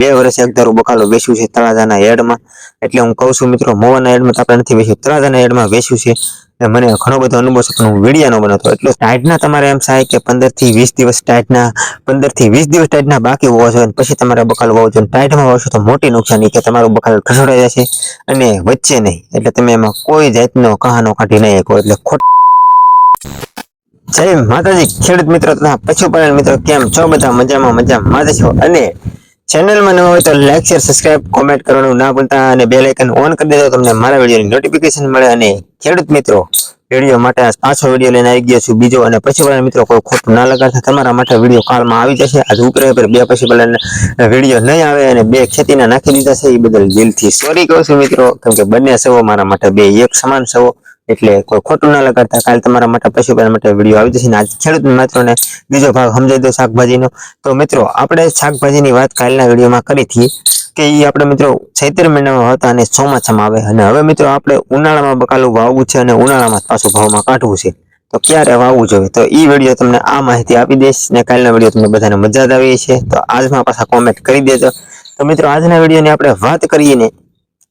બે વર્ષ એક ધારું બકાલું વેચ્યું છે તળાજાના હેડમાં. એટલે હું કહું છું મિત્રો, મોવાના હેડમાં તો આપણે નથી વેચ્યું. તળાજાના હેડમાં વેચ્યું છે. મને ઘણો બધો અનુભવ છે, પણ હું વીડિયો નો બનાવતો એટલો ટાઈટના તમારે એમ થાય કે પંદરથી વીસ દિવસ ટાઈટના પંદરથી વીસ દિવસ ટાઈટના બાકી હોવા જોઈએ પછી તમારે બકાલ વાવવું જોઈએ. ટાઈટમાં વાવશો તો મોટી નુકસાની કે તમારું બકાલ ઠસડાઈ જશે અને વચ્ચે નહીં. એટલે તમે એમાં કોઈ જાતનો કહાનો કાઢી નહીં શકો. એટલે ખોટ જય માતાજી. ખેડૂત મિત્રો તથા પશુપાલન મિત્રો, કેમ છો? બધા મજામાં મજામાં છો? અને ચેનલમાં નવા હોય તો લાઈક શેર સબસ્ક્રાઇબ કોમેન્ટ કરવાનું ના ભૂલતા અને બેલ આઇકન ઓન કરી દેજો, તમને મારા વિડીયોની નોટિફિકેશન મળે અને ખેડૂત મિત્રો વીડિયો માટે પાછો વીડિયો લઈને આવી ગયો છું. બીજો અને પશુપાલન મિત્રો કોઈ ખોટું ના લગાડતા તમારા માટે વીડિયો કાલમાં આવી જશે. આજે ઉપરે ઉપર બે પશુપાલન વીડિયો નહીં આવે અને બે ખેતીના નાખી દીધા છે, એ બદલ દિલથી સોરી કહું છું મિત્રો. કેમ કે બંને સવો મારા માટે, બે એક સમાન સવો. એટલે કોઈ ખોટું ના લગાડતા. કાલે તમારા માટે પશુપાલન માટે વીડિયો આવી જશે. આજ ખેડૂત મિત્રોને બીજો ભાગ સમજાવી દો શાકભાજીનો. તો મિત્રો, આપણે શાકભાજીની વાત કાલના વિડીયોમાં કરી હતી. કે એ આપણે મિત્રો ચૈત્ર મહિનામાં હતા અને ચોમાસામાં આવે. અને હવે મિત્રો આપણે ઉનાળામાં બકાલું વાવવું છે અને ઉનાળામાં પાછું ભાવમાં કાઢવું છે. તો ક્યારે વાવવું જોઈએ? તો એ વીડિયો તમને આ માહિતી આપી દઈશ ને કાલના વીડિયો તમને બધાને મજા જ આવી છે તો આજમાં પાછા કોમેન્ટ કરી દેજો. તો મિત્રો આજના વિડીયોની આપણે વાત કરીએ ને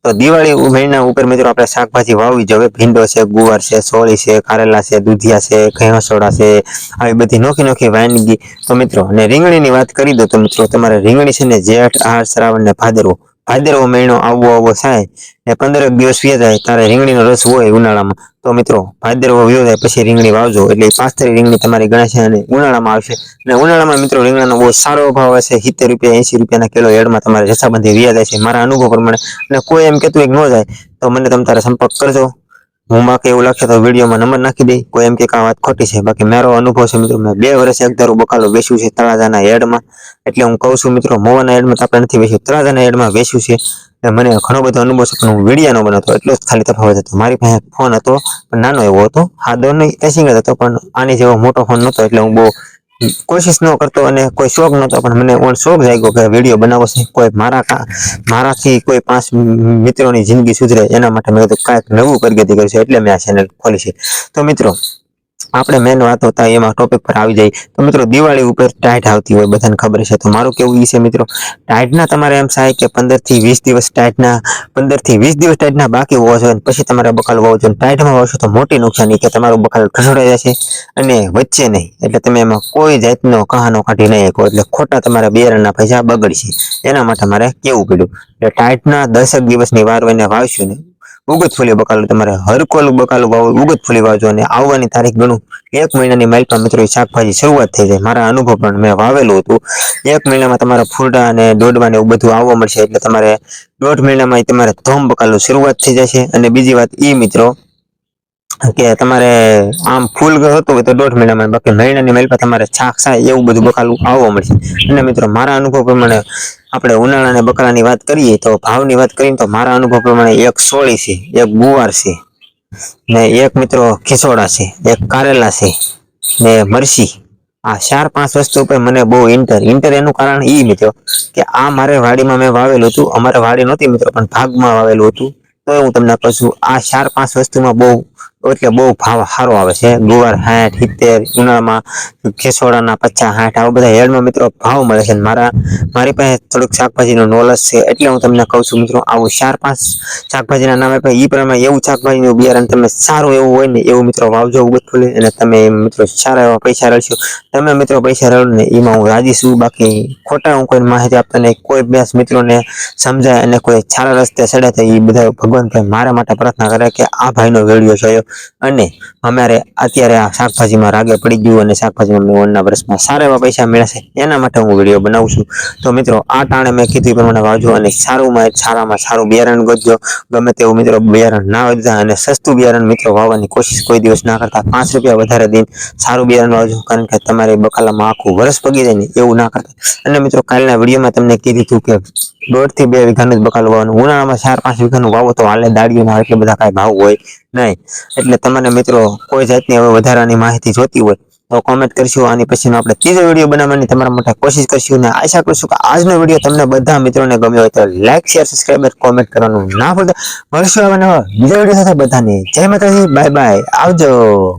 તો દિવાળી મહિના ઉપર મિત્રો આપણે શાકભાજી વાવવી જોઈએ. ભીંડો છે, ગુવાર છે, સોળી છે, કારેલા છે, દૂધિયા છે ઘેંસોડા છે, આવી બધી નોખી નોખી વાનગી. તો મિત્રો, અને રીંગણીની વાત કરી દો તો મિત્રો, તમારે રીંગણી છે ને જેઠ, આહાર, શ્રાવણ ને ભાદરવો ભાદરવો મહિનો આવવો આવવો થાય ને પંદરેક દિવસ વ્યા જાય ત્યારે રીંગણીનો રસ હોય ઉનાળામાં. તો મિત્રો, ભાદરવો વ્યો જાય પછી રીંગણી વાવજો. એટલે પાંચ પાથરી રીંગણી તમારી ગણાશે અને ઉનાળામાં આવશે. અને ઉનાળામાં મિત્રો રીંગણાનો બહુ સારો ભાવ હશે. સિત્તેર રૂપિયા એંસી રૂપિયાના કિલો એડમાં તમારે જથ્થાબંધી વ્યા જાય છે. મારા અનુભવ પ્રમાણે. અને કોઈ એમ કહેતું એક ન જાય, તો મને તમે તારે સંપર્ક કરજો. હું બાકી એવું લખે તો વિડીયોમાં નંબર નાખી દઈ કોઈ એમ કે કાં વાત ખોટી છે. બાકી મારો અનુભવ છે મિત્રો, મેં બે વર્ષ એક બકાલું વેચ્યું છે તળાજાના એડમાં એટલે હું કહું છું મિત્રો, મોવાના એડમાં તો આપણે નથી વેચ્યું. તળાજાના એડમાં વેચ્યું છે. એટલે મને ઘણો બધો અનુભવ છે, પણ હું વિડીયાનો બનાવતો. એટલો જ ખાલી તફાવત હતો. મારી પાસે ફોન હતો, પણ નાનો એવો હતો. હા નહીં, એસિંગ જ હતો, પણ આની જેવો મોટો ફોન નહોતો, એટલે હું બહુ કોશિશ ન કરતો અને કોઈ શોખ નહોતો, પણ મને શોખ જાગ્યો કે વીડિયો બનાવો છે. કોઈ મારા મારાથી કોઈ પાંચ મિત્રોની જિંદગી સુધરે. એના માટે મેં કાંઈક નવું પ્રગતિ કર્યું છે, એટલે મેં આ ચેનલ ખોલી છે. તો મિત્રો આપણે મેન વાત હતા એમાં ટોપિક પર આવી જાય. તો મિત્રો, દિવાળી ઉપર ટાઈટ આવતી હોય, બધાને ખબર છે. તો મારું કેવું એ છે મિત્રો ટાઈટના તમારે એમ થાય કે પંદરથી વીસ દિવસ ટાઈટના પંદરથી વીસ દિવસ ટાઈટના બાકી હોવા જોઈએ પછી તમારે બકાલ હોવો જોઈએ. ટાઈટમાં વાવશો તો મોટી નુકસાની કે તમારું બકાલ ઠસડાઈ જશે અને વચ્ચે નહીં. એટલે તમે એમાં કોઈ જાતનો કહાનો કાઢી નહીં શકો. એટલે ખોટા તમારા બિયારણના પૈસા બગડશે. એના માટે મારે કેવું પડ્યું એટલે ટાઈટના દસક દિવસની વાર એને વાવશું ને ઉગત ફૂલી બકાલું, તમારે હરકોલું બકાલું વાવ, ઉગત ફૂલી વાવજો અને આવવાની તારીખ ગણું. એક મહિનાની માઇલમાં મિત્રો શાકભાજી શરૂઆત થઈ જાય. મારા અનુભવ પણ મેં વાવેલું હતું. એક મહિનામાં તમારા ફૂરડા અને દોડવા ને એવું બધું આવવા મળશે એટલે તમારે દોઢ મહિનામાં તમારે ધોમ બકાલું શરૂઆત થઈ જશે. અને બીજી વાત એ મિત્રો કે તમારે આમ ફૂલ હતું હોય તો દોઢ મહિનામાં બાકી મહિનાની પર તમારે છાક થાય એવું બધું બકાલું આવવા મળશે. અને મિત્રો, મારા અનુભવ પ્રમાણે આપણે ઉનાળા અને બકરાની વાત કરીએ તો ભાવની વાત કરીએ તો મારા અનુભવ પ્રમાણે એક સોળી છે, એક ગુવાર છે, ને એક મિત્રો ખીસોડા છે, એક કારેલા છે, ને મરસી. આ ચાર પાંચ વસ્તુ ઉપર મને બહુ ઇન્ટર ઇન્ટર એનું કારણ એ મિત્રો કે આ મારે વાડીમાં મેં વાવેલું હતું, અમારે વાડી નહોતી મિત્રો, પણ ભાગમાં વાવેલું હતું. તો હું તમને કહું છું, આ ચાર પાંચ વસ્તુમાં બહુ એટલે બહુ ભાવ સારો આવે છે. ગુવાર સાઠ, સિત્તેર, ઉનાળામાં ખેસોડાના પચાસ, સાઠ, આવા બધા હેડમાં મિત્રો ભાવ મળે છે. મારા, મારી પાસે થોડુંક શાકભાજીનું નોલેજ છે એટલે હું તમને કહું છું મિત્રો, આવું ચાર પાંચ શાકભાજીના નામે પણ એ પ્રમાણે એવું શાકભાજીનું બિયારણ તમે સારું એવું હોય ને એવું મિત્રો વાવજો ઉગત ફૂલે અને તમે મિત્રો સારા એવા પૈસા રળશો. તમે મિત્રો પૈસા રળો ને એમાં હું રાજી છું. બાકી ખોટા હું કોઈ માહિતી આપતા નહીં. કોઈ બેસ મિત્રોને સમજાય અને કોઈ સારા રસ્તે ચડે તો એ બધા ભગવાન ભાઈ મારા માટે પ્રાર્થના કરે કે આ ભાઈનો વીડિયો જોયો. અને અમારે અત્યારે આ શાકભાજીમાં રાગે પડી ગયું અને શાકભાજીમાં અમને ઓનના વર્ષમાં સારા એવા પૈસા મળ્યા એના માટે હું વીડિયો બનાવું છું. તો મિત્રો, આ ટાણે મેં કીધું પ્રમાણે વાવજો અને સારુંમાં, સારામાં સારું બિયારણ ગોતજો. ગમે તેવું મિત્રો બિયારણ ના વધતા અને સસ્તું બિયારણ મિત્રો વાવવાની કોશિશ કોઈ દિવસ ના કરતા. પાંચ રૂપિયા વધારે દિન સારું બિયારણ વાવજો, કારણ કે તમારે બકાલામાં આખું વર્ષ પગી જાય ને એવું ના કરતા. અને મિત્રો, કાલના વિડીયોમાં તમને કીધું હતું કે દોઢથી બે વીઘાનું જ બકાલું વાવવાનું ઉનાળામાં ચાર પાંચ વીઘાનું વાવો તો હાલે દાડીઓના એટલે બધા કાંઈ ભાવ હોય નહીં. એટલે તમને મિત્રો કોઈ જાતની હવે વધારાની માહિતી જોતી હોય તો કોમેન્ટ કરશું આની પછીનો આપણે ત્રીજો વીડિયો બનાવવાની તમારા માટે કોશિશ કરશું અને આશા કરશું કે આજનો વીડિયો તમને બધા મિત્રોને ગમ્યો હોય તો લાઈક શેર સબસ્ક્રાઈબ કોમેન્ટ કરવાનું ના ભૂલતા મળશું નવા બીજા વીડિયો સાથે બધાને. જય માતાજી બાય બાય આવજો.